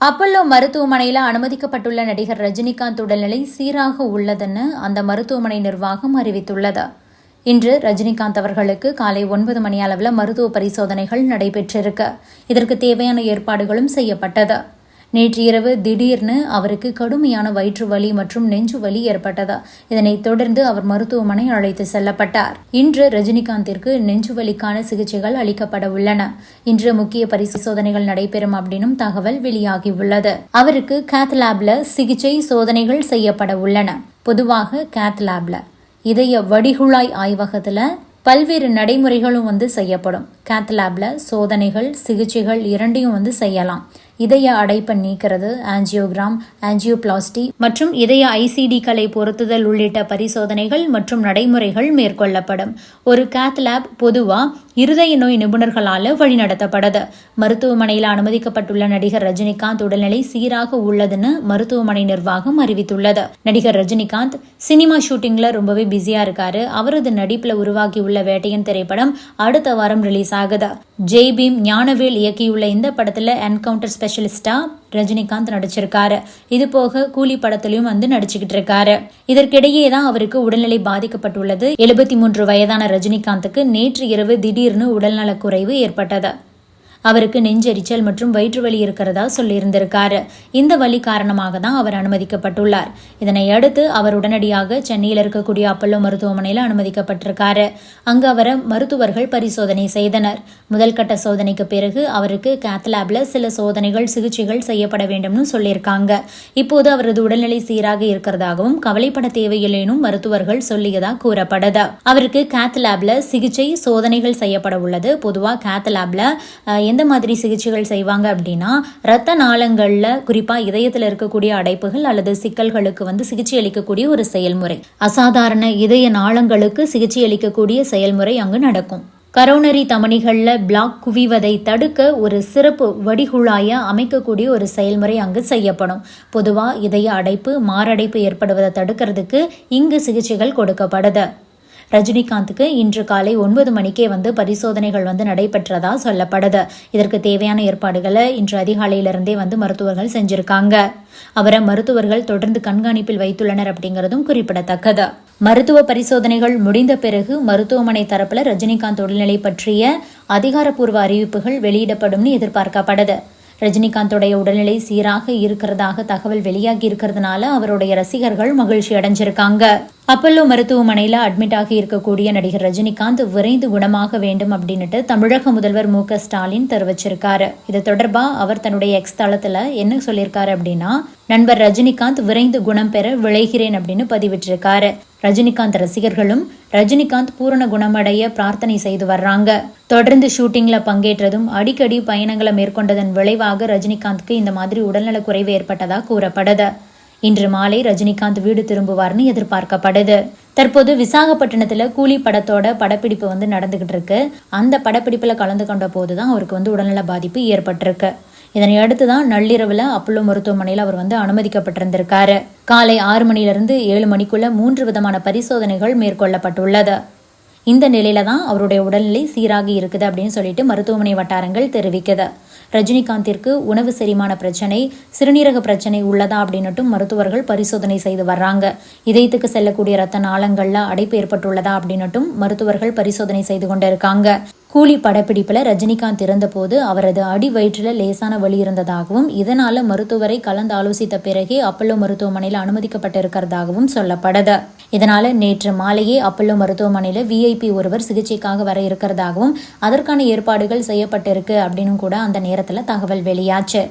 Apollo மருத்துவமனையில் அனுமதிக்கப்பட்டுள்ள நடிகர் ரஜினிகாந்த் உடல்நிலை சீராக உள்ளதுன்னு அந்த மருத்துவமனை நிர்வாகம் அறிவித்துள்ளது. இன்று ரஜினிகாந்த் அவர்களுக்கு காலை ஒன்பது மணி அளவில் மருத்துவ பரிசோதனைகள் நடைபெற்றிருக்கு. இதற்கு தேவையான ஏற்பாடுகளும் செய்யப்பட்டது. நேற்று இரவு திடீர்னு அவருக்கு கடுமையான வயிற்று வலி மற்றும் நெஞ்சு வலி ஏற்பட்டதா. இதனைத் தொடர்ந்து அவர் மருத்துவமனை அழைத்து செல்லப்பட்டார். இன்று ரஜினிகாந்திற்கு நெஞ்சு வலிக்கான சிகிச்சைகள் அளிக்கப்பட உள்ளன. இன்று முக்கிய பரிசோதனைகள் நடைபெறும் அப்படின்னும் தகவல் வெளியாகியுள்ளது. அவருக்கு கேத் லேப்ல சிகிச்சை சோதனைகள் செய்யப்பட உள்ளன. பொதுவாக கேத் லேப்ல இதய வடிகுழாய் ஆய்வகத்துல பல்வேறு நடைமுறைகளும் வந்து செய்யப்படும். கேத் லேப்ல சோதனைகள் சிகிச்சைகள் இரண்டையும் வந்து செய்யலாம். இதய அடைப்பை நீக்கிறது ஆஞ்சியோகிராம் ஆஞ்சியோபிளாஸ்டி மற்றும் இதய ஐசிடிக்களை பொருத்துதல் உள்ளிட்ட பரிசோதனைகள் மற்றும் நடைமுறைகள் மேற்கொள்ளப்படும். ஒரு கேத் லேப் பொதுவா இருதய நோய் நிபுணர்களால் வழிநடத்தப்படுது. மருத்துவமனையில் அனுமதிக்கப்பட்டுள்ள நடிகர் ரஜினிகாந்த் உடல்நிலை சீராக உள்ளதுன்னு மருத்துவமனை நிர்வாகம் அறிவித்துள்ளது. நடிகர் ரஜினிகாந்த் சினிமா ஷூட்டிங்ல ரொம்பவே பிஸியா இருக்காரு. அவரது நடிப்புல உருவாகியுள்ள வேட்டையன் திரைப்படம் அடுத்த வாரம் ரிலீஸ் ஆகுது. ஜெய் பீம் ஞானவேல் இயக்கியுள்ள இந்த படத்துல என்கவுண்டர் ஸ்பெஷலிஸ்டா ரஜினிகாந்த் நடிச்சிருக்காரு. இது போக கூலி படத்திலையும் வந்து நடிச்சுக்கிட்டு இருக்காரு இதற்கிடையே தான் அவருக்கு உடல்நிலை பாதிக்கப்பட்டுள்ளது. எழுபத்தி மூன்று வயதான ரஜினிகாந்துக்கு நேற்று இரவு திடீர்னு உடல்நலக்குறைவு ஏற்பட்டது. அவருக்கு நெஞ்செரிச்சல் மற்றும் வயிற்று வலி இருக்கிறதா சொல்லியிருந்திருக்காரு. இந்த வலி காரணமாக தான் அவர் அனுமதிக்கப்பட்டுள்ளார். இதனை அடுத்து அவர் உடனடியாக சென்னையில் இருக்கக்கூடிய அப்பல்லோ மருத்துவமனையில் அனுமதிக்கப்பட்டிருக்காரு. அங்கு அவரை மருத்துவர்கள் பரிசோதனை செய்தனர். முதல் கட்ட சோதனைக்கு பிறகு அவருக்கு கேத்லாப்ல சில சோதனைகள் சிகிச்சைகள் செய்யப்பட வேண்டும்னு சொல்லியிருக்காங்க. இப்போது அவரது உடல்நிலை சீராக இருக்கிறதாகவும் கவலைப்பட தேவையில்லைனும் மருத்துவர்கள் சொல்லியதா கூறப்படுது. அவருக்கு கேத்லாப்ல சிகிச்சை சோதனைகள் செய்யப்பட உள்ளது. பொதுவாக கேத்லாப்ல எந்த மாதிரி சிகிச்சைகள் செய்வாங்க அப்படின்னா ரத்த நாளங்களில் குறிப்பாக இதயத்தில் இருக்கக்கூடிய அடைப்புகள் அல்லது சிக்கல்களுக்கு வந்து சிகிச்சை அளிக்கக்கூடிய ஒரு செயல்முறை. அசாதாரண இதய நாளங்களுக்கு சிகிச்சை அளிக்கக்கூடிய செயல்முறை அங்கு நடக்கும். கரோனரி தமனிகளில் பிளாக் குவிவதை தடுக்க ஒரு சிறப்பு வடிகுழாய அமைக்கக்கூடிய ஒரு செயல்முறை அங்கு செய்யப்படும். பொதுவாக இதய அடைப்பு மாரடைப்பு ஏற்படுவதை தடுக்கிறதுக்கு இங்கு சிகிச்சைகள் கொடுக்கப்படுது. ரஜினிகாந்துக்கு இன்று காலை ஒன்பது மணிக்கே வந்து பரிசோதனைகள் வந்து நடைபெற்றதா சொல்லப்படுது. இதற்கு தேவையான ஏற்பாடுகளை இன்று அதிகாலையிலிருந்தே வந்து மருத்துவர்கள் செஞ்சிருக்காங்க. அவரை மருத்துவர்கள் தொடர்ந்து கண்காணிப்பில் வைத்துள்ளனர் அப்படிங்கிறதும் குறிப்பிடத்தக்கது. மருத்துவ பரிசோதனைகள் முடிந்த பிறகு மருத்துவமனை தரப்புல ரஜினிகாந்த் உடல்நிலை பற்றிய அதிகாரப்பூர்வ அறிவிப்புகள் வெளியிடப்படும்னு எதிர்பார்க்கப்படுது. ரஜினிகாந்தோடைய உடல்நிலை சீராக இருக்கிறதாக தகவல் வெளியாகி இருக்கிறதுனால அவருடைய ரசிகர்கள் மகிழ்ச்சி அடைஞ்சிருக்காங்க. அப்பல்லோ மருத்துவமனையில் அட்மிட் ஆகி இருக்கக்கூடிய நடிகர் ரஜினிகாந்த் விரைந்து குணமாக வேண்டும் அப்படின்னுட்டு தமிழக முதல்வர் மு ஸ்டாலின் தெரிவிச்சிருக்காரு. இது தொடர்பாக அவர் தன்னுடைய எக்ஸ் தளத்தில் என்ன சொல்லியிருக்காரு அப்படின்னா நண்பர் ரஜினிகாந்த் விரைந்து குணம் பெற விளைகிறேன் அப்படின்னு பதிவிட்டிருக்காரு. ரஜினிகாந்த் ரசிகர்களும் ரஜினிகாந்த் பூரண குணமடைய பிரார்த்தனை செய்து வர்றாங்க. தொடர்ந்து ஷூட்டிங்ல பங்கேற்றதும் அடிக்கடி பயணங்களை மேற்கொண்டதன் விளைவாக ரஜினிகாந்த்க்கு இந்த மாதிரி உடல்நலக் குறைவு ஏற்பட்டதா கூறப்படுது. இன்று மாலை ரஜினிகாந்த் வீடு திரும்புவார்னு எதிர்பார்க்கப்படுது தற்போது விசாகப்பட்டினத்தில் கூலி படத்தோட படப்பிடிப்பு வந்து நடந்துகிட்டு இருக்கு. அந்த படப்பிடிப்பில் கலந்து கொண்ட போது தான் அவருக்கு வந்து உடல்நல பாதிப்பு ஏற்பட்டிருக்கு. இதனை அடுத்து தான் நள்ளிரவில் அப்பல்லோ மருத்துவமனையில் அவர் வந்து அனுமதிக்கப்பட்டிருந்திருக்காரு. காலை ஆறு மணியிலிருந்து ஏழு மணிக்குள்ள மூன்று விதமான பரிசோதனைகள் மேற்கொள்ளப்பட்டுள்ளது. இந்த நிலையில தான் அவருடைய உடல்நிலை சீராகி இருக்குது அப்படின்னு சொல்லிட்டு மருத்துவமனை வட்டாரங்கள் தெரிவிக்குது. ரஜினிகாந்திற்கு உணவு செரிமான பிரச்சனை சிறுநீரக பிரச்சனை உள்ளதா அப்படின்னுட்டும் மருத்துவர்கள் பரிசோதனை செய்து வர்றாங்க. இதயத்துக்கு செல்லக்கூடிய ரத்த நாளங்கள்ல அடைப்பு ஏற்பட்டுள்ளதா அப்படின்னுட்டும் மருத்துவர்கள் பரிசோதனை செய்து கொண்டிருக்காங்க. கூலி படப்பிடிப்பில் ரஜினிகாந்த் இறந்தபோது அவரது அடி வயிற்றில் லேசான வலி இருந்ததாகவும் இதனால மருத்துவரை கலந்து ஆலோசித்த பிறகே அப்பல்லோ மருத்துவமனையில் அனுமதிக்கப்பட்டிருக்கிறதாகவும் சொல்லப்படுது. இதனால நேற்று மாலையே அப்பல்லோ மருத்துவமனையில் விஐபி ஒருவர் சிகிச்சைக்காக வர இருக்கிறதாகவும் அதற்கான ஏற்பாடுகள் செய்யப்பட்டிருக்கு அப்படின்னு கூட அந்த நேரத்தில் தகவல் வெளியாச்சு.